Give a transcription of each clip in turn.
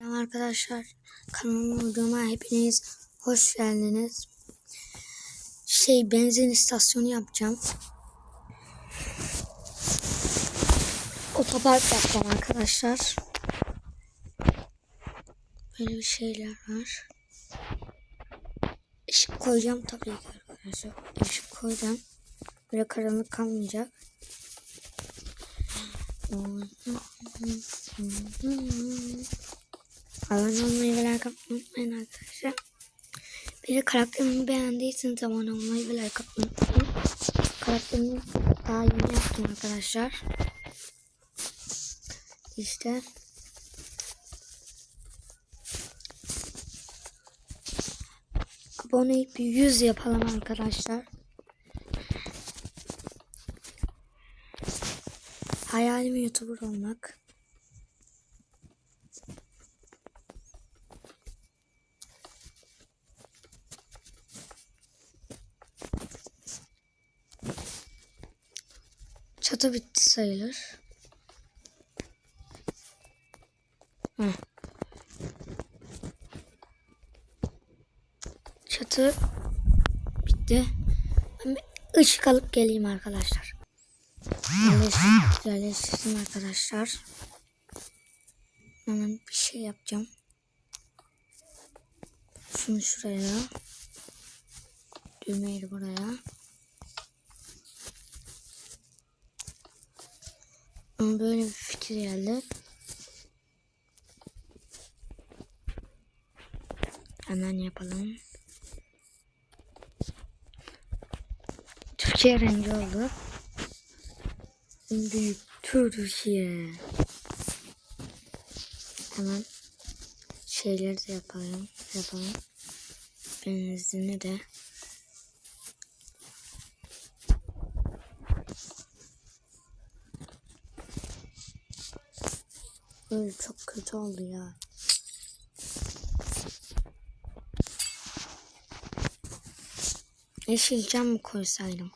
Merhaba arkadaşlar kanalıma videoma hepiniz hoş geldiniz. Şey benzin istasyonu yapacağım. Otopark yapacağım arkadaşlar. Böyle bir şeyler var. Işık koyacağım tabii ki arkadaşlar. Işık koyacağım. Böyle karanlık kalmayacak. Abone olmayı ve like unutmayın arkadaşlar. Bir de karakterimi beğendiyseniz abone olmayı ve like atmayı unutmayın. Karakterimi daha yeni yaptım arkadaşlar. İşte. Aboneyi bir 100 yapalım arkadaşlar. Hayalim YouTuber olmak. Çatı bitti sayılır. Heh. Çatı bitti. Ben bir ışık alıp geleyim arkadaşlar. Yerleştirdim arkadaşlar. Hemen bir şey yapacağım. Şunu şuraya. Düğmeyi buraya. Ama böyle bir fikir geldi. Hemen yapalım. Türkiye rengi oldu. Büyük Türkiye. Hemen şeyleri de yapalım. Yapalım. Benzini de. Böyle çok kötü oldu ya. Yeşil cam mı koysaydım?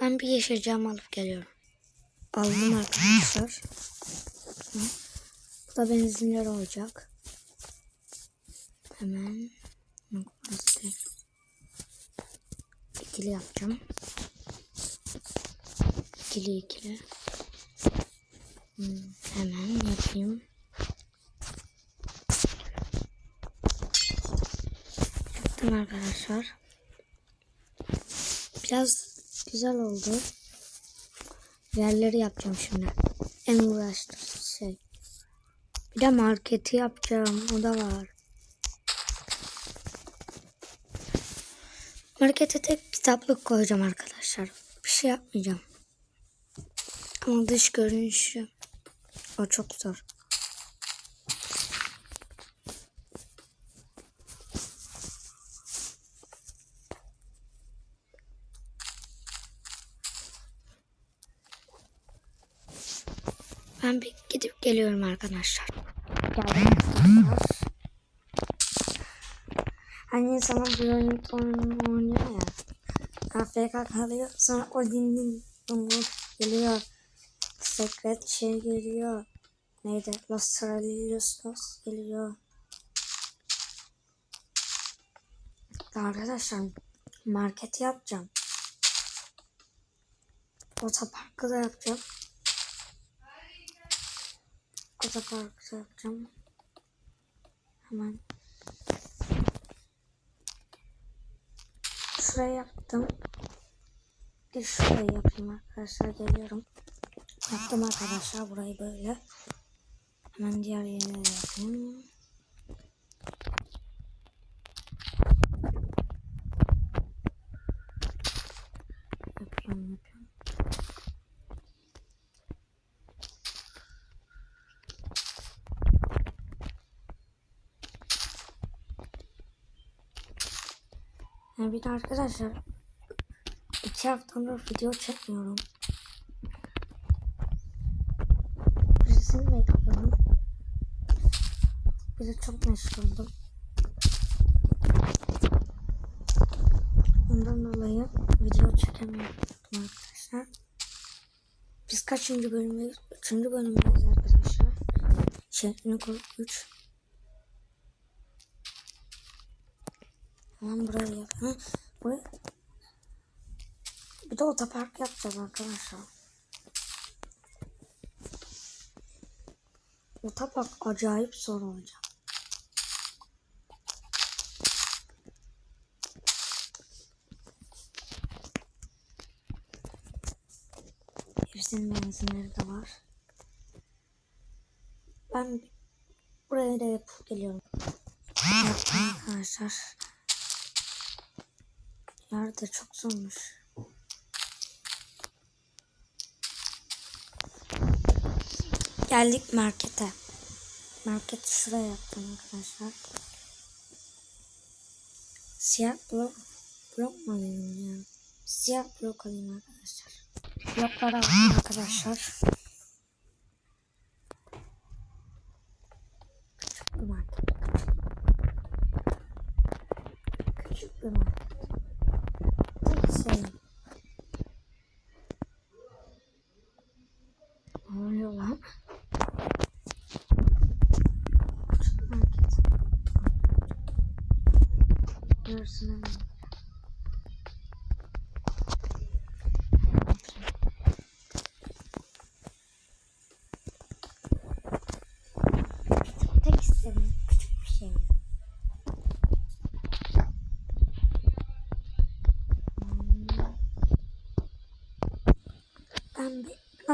Ben bir yeşil cam alıp geliyorum. Aldım arkadaşlar. Bu da benzinler olacak. Hemen. İkili yapacağım. İkili ikili. Hmm, hemen yapayım. Yaptım arkadaşlar. Biraz güzel oldu. Yerleri yapacağım şimdi. En uğraştığım şey. Bir de marketi yapacağım. O da var. Markete tek kitaplık koyacağım arkadaşlar. Bir şey yapmayacağım. Ama dış görünüşü o çok zor. Ben bir gidip geliyorum arkadaşlar. Geldim. Hani insana bir oyun oynuyor ya. AFK kalıyor. Sonra o din geliyor. Secret şey geliyor. Neydi? Los Tralilios Los geliyor. Arkadaşlar market yapacağım. Otoparkı da yapacağım. Otoparkı da yapacağım. Hemen. Şuraya yaptım. Bir şuraya yapayım arkadaşlar. Geliyorum. Yaptım arkadaşlar burayı böyle. Hemen diğer yerine yapayım. Yapıyorum yapıyorum. Yani bir de arkadaşlar iki haftadır video çekmiyorum. Bir de çok meşguldüm. Ondan dolayı video çekemiyorum arkadaşlar. Biz kaçıncı bölümdeyiz? Üçüncü bölümdeyiz arkadaşlar. Şeklini kur 3. Hemen buraya gel. Ha, buraya. Bir de otopark yapacağız arkadaşlar. Otopark acayip zor olacak. Hepsinin benzinleri de var. Ben buraya da yapıp geliyorum. Arkadaşlar. Yer çok zormuş. Geldik markete. Market şuraya yaptım arkadaşlar. Siyah blok, blok mu alayım ya? Siyah blok alayım arkadaşlar. Blokları aldım arkadaşlar. Küçük bir market. Küçük bir market. Şey. Ne oluyor lan?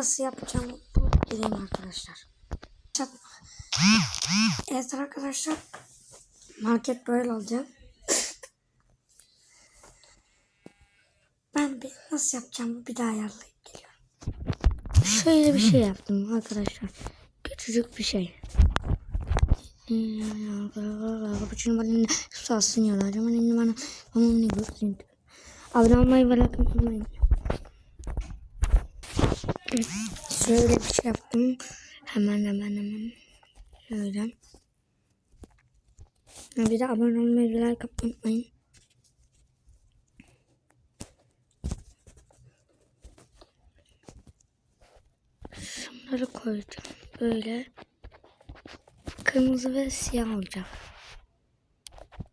Nasıl yapacağımı bulup geleyim arkadaşlar. Evet arkadaşlar. Market böyle olacak. Ben bir nasıl yapacağımı bir daha ayarlayıp geliyorum. Şöyle bir şey yaptım arkadaşlar. Küçücük bir şey. Abone olmayı ve Şöyle bir şey yaptım. Hemen hemen hemen. Şöyle. Bir de abone olmayı ve like unutmayın. Şunları koyacağım. Böyle. Kırmızı ve siyah olacak.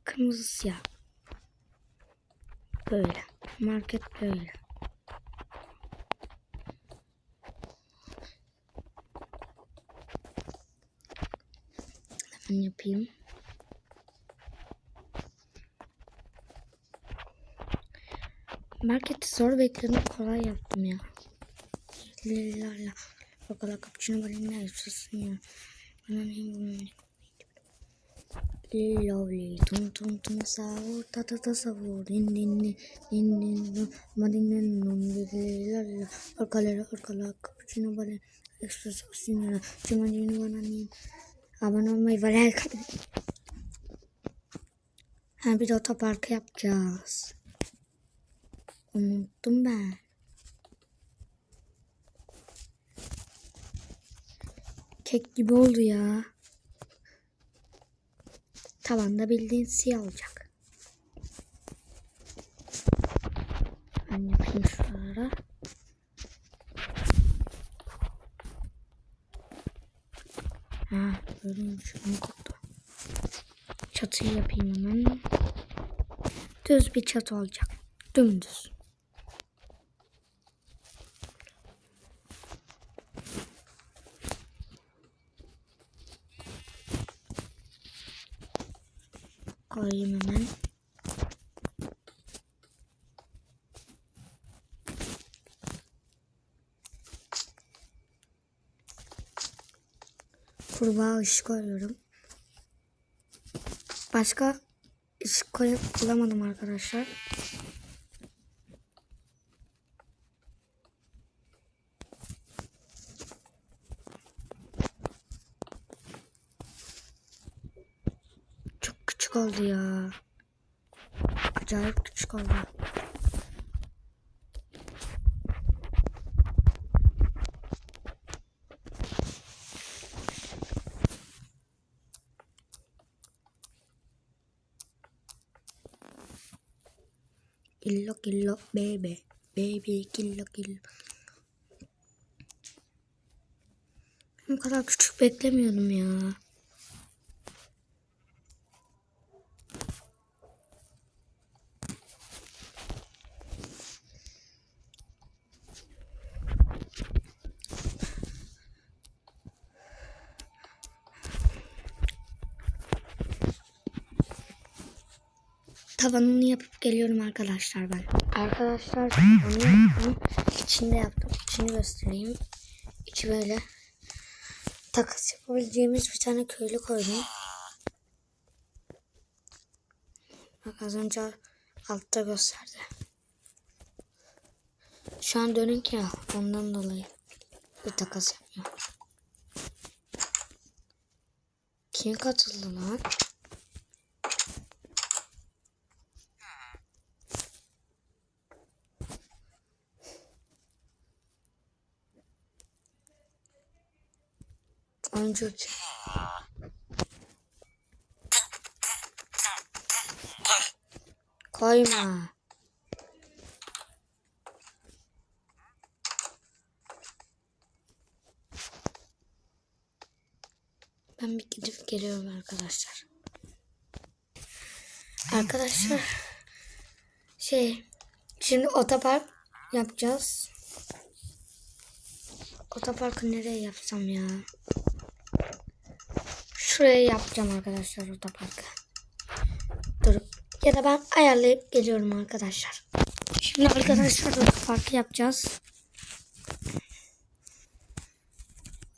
Kırmızı siyah. Böyle. Market böyle. Hemen yapayım. Marketi zor bekledim kolay yaptım ya. Lilala. Bakalım cappuccino balina yaşasın ya. Bana ne bunu Lovely, tum tum tum sahur, ta ta ta sahur, din din din din din din, ma din din num lilala, orkalara orkala, cappuccino balina, ekstra sosinara, cimacini bana nin, abone olmayı ve like bir de otoparkı yapacağız. Unuttum ben. Kek gibi oldu ya. Tavanda bildiğin siyah olacak. Ben yapayım şuralara. Böyleymiş. Unuttum. Çatıyı yapayım hemen. Düz bir çatı olacak. Dümdüz. Koyayım hemen. Kurbağa ışık koyuyorum. Başka ışık koyup bulamadım arkadaşlar. Çok küçük oldu ya. Acayip küçük oldu. Kilo kilo baby baby kilo kilo. Bu kadar küçük beklemiyordum ya. Tavanını yapıp geliyorum arkadaşlar ben. Arkadaşlar onu yaptım. İçinde yaptım. İçini göstereyim. İçi böyle takas yapabileceğimiz bir tane köylü koydum. Bak az önce altta gösterdi. Şu an dönük ya ondan dolayı bir takas yapmıyor. Kim katıldı lan? Oyuncu için. Koyma. Ben bir gidip geliyorum arkadaşlar. Arkadaşlar şey şimdi otopark yapacağız. Otoparkı nereye yapsam ya? Şuraya yapacağım arkadaşlar otoparkı. Dur. Ya da ben ayarlayıp geliyorum arkadaşlar. Şimdi arkadaşlar otoparkı yapacağız.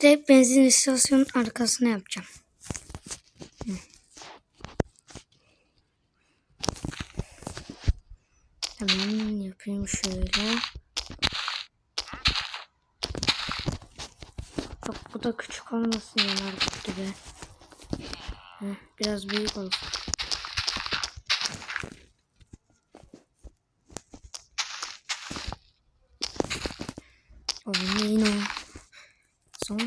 Direkt benzin istasyonun arkasına yapacağım. Hemen yapayım şöyle. Bak bu da küçük olmasın ya market gibi. Biraz büyük olsun. Oyna sonra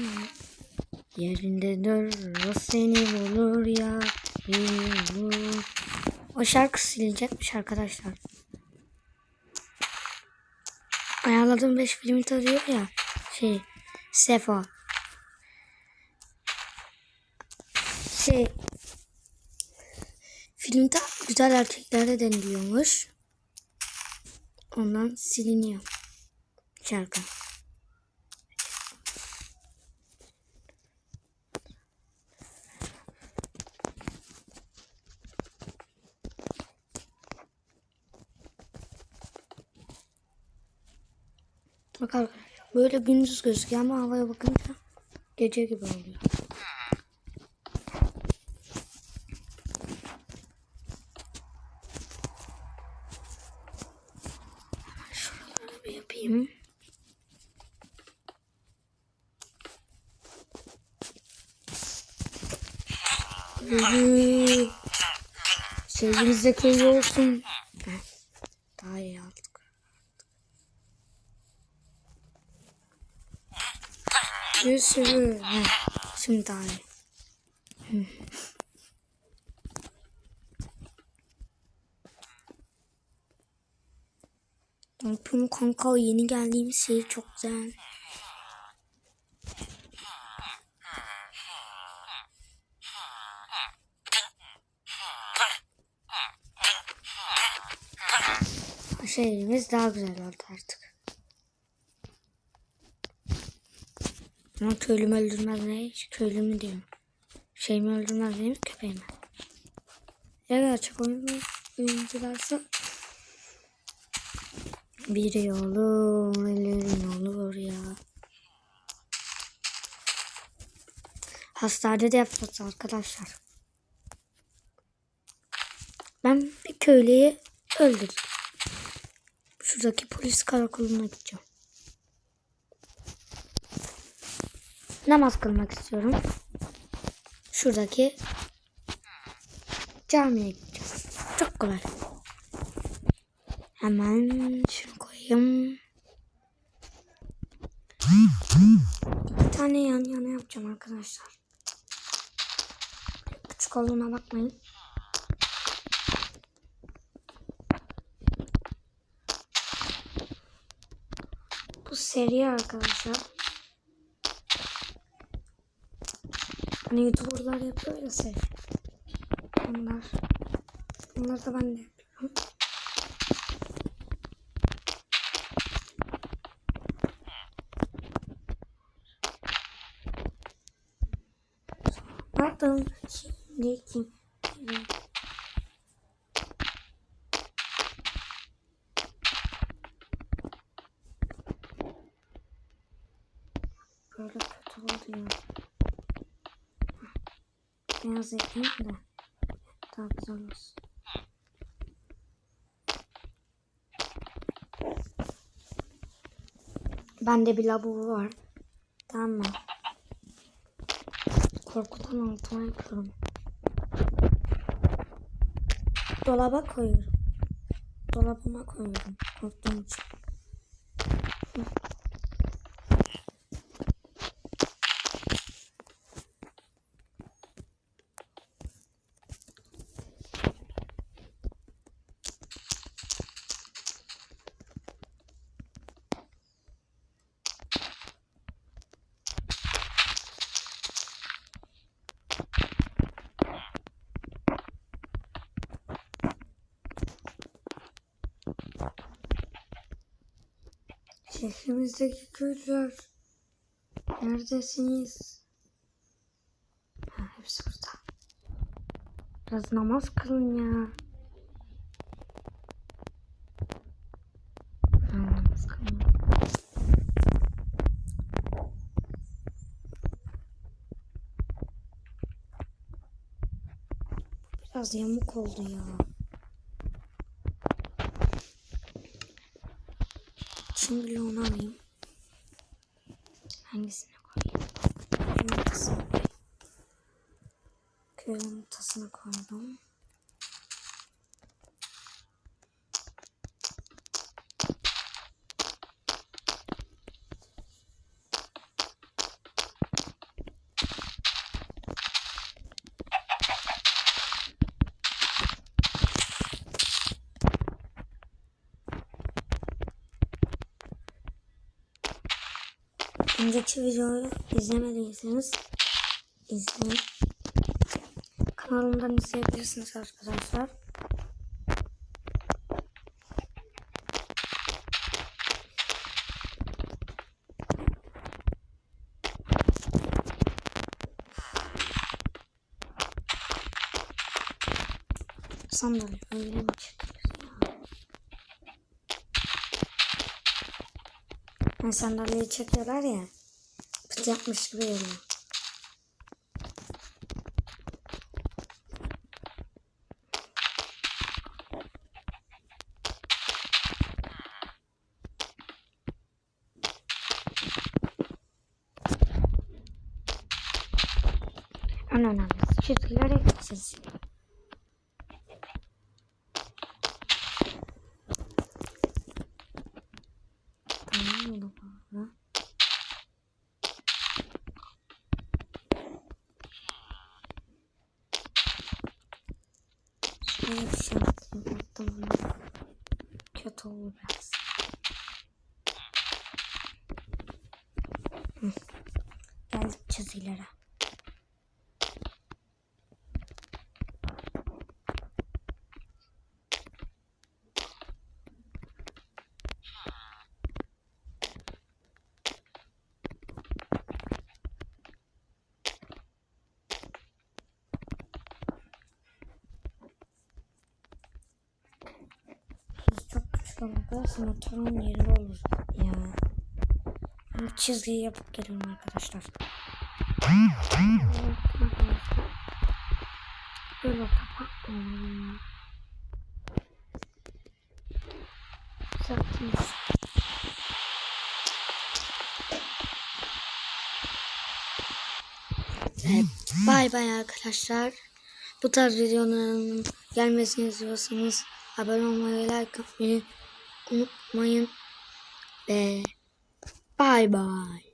yerinde dur o seni bulur ya bulur. O şarkı silecekmiş arkadaşlar. Ayarladığım 5 filmi tarıyor ya şey Sefa. Şey filmde güzel erkeklerde deniliyormuş. Ondan siliniyor şarkı. Bak arkadaşlar böyle gündüz gözüküyor ama havaya bakınca gece gibi oluyor. Hemen şuraları bir yapayım. Yürü. Sevginize köy olsun. Daha iyi aldık. Bir sürü. Heh, Şimdi daha iyi. Yapayım kanka yeni geldiğim şey çok güzel. Şehrimiz daha güzel oldu artık. Ama köylümü öldürmez ne? Köylümü diyorum. Şeyimi öldürmez değil mi köpeğimi? Ya gerçek oyun oyuncularsa biri olur, ellerin olur ya. Hastanede de yapacağız arkadaşlar. Ben bir köylüyü öldürdüm. Şuradaki polis karakoluna gideceğim. Namaz kılmak istiyorum. Şuradaki camiye gideceğim. Çok kolay. Hemen şunu koyayım. Bir tane yan yana yapacağım arkadaşlar. Küçük olduğuna bakmayın. Bu seri arkadaşlar. Hani youtuberlar yapıyor ya sev. Onlar. Bunları da ben de yapıyorum. Aldım şimdi kim? Böyle kötü oldu ya. Beyaz ekleyeyim de daha güzel olsun. Bende bir lavabo var. Tamam mı? Korkudan altıma yapıyorum. Dolaba koyuyorum. Dolabıma koyuyorum. Korktuğum için. Şehrimizdeki köylüler neredesiniz? Ha, hepsi burada. Biraz namaz kılın ya. Ben namaz kılmıyorum. Biraz yamuk oldu ya. Şimdi onu alayım. Yumurtasını koyayım. Köy yumurtasını koydum. Önceki videoyu izlemediyseniz izleyin. Kanalımdan izleyebilirsiniz arkadaşlar. Sandalye öyle mi? Yani sandalyeyi çekiyorlar ya. Yapmış gibi geliyor. En önemlisi çizgileri gideceğiz. Tamam mı baba? Şey yaptım. Yaptım bunu. Kötü oldu biraz. Geldik çizgilere. Küçük olmakla motorun yerinde olur ya. Ben çizgiyi yapıp geliyorum arkadaşlar. Böyle. Sattım. Evet, bay bay arkadaşlar. Bu tarz videoların gelmesini istiyorsanız abone olmayı, like atmayı unutmayın. Ve bay bay.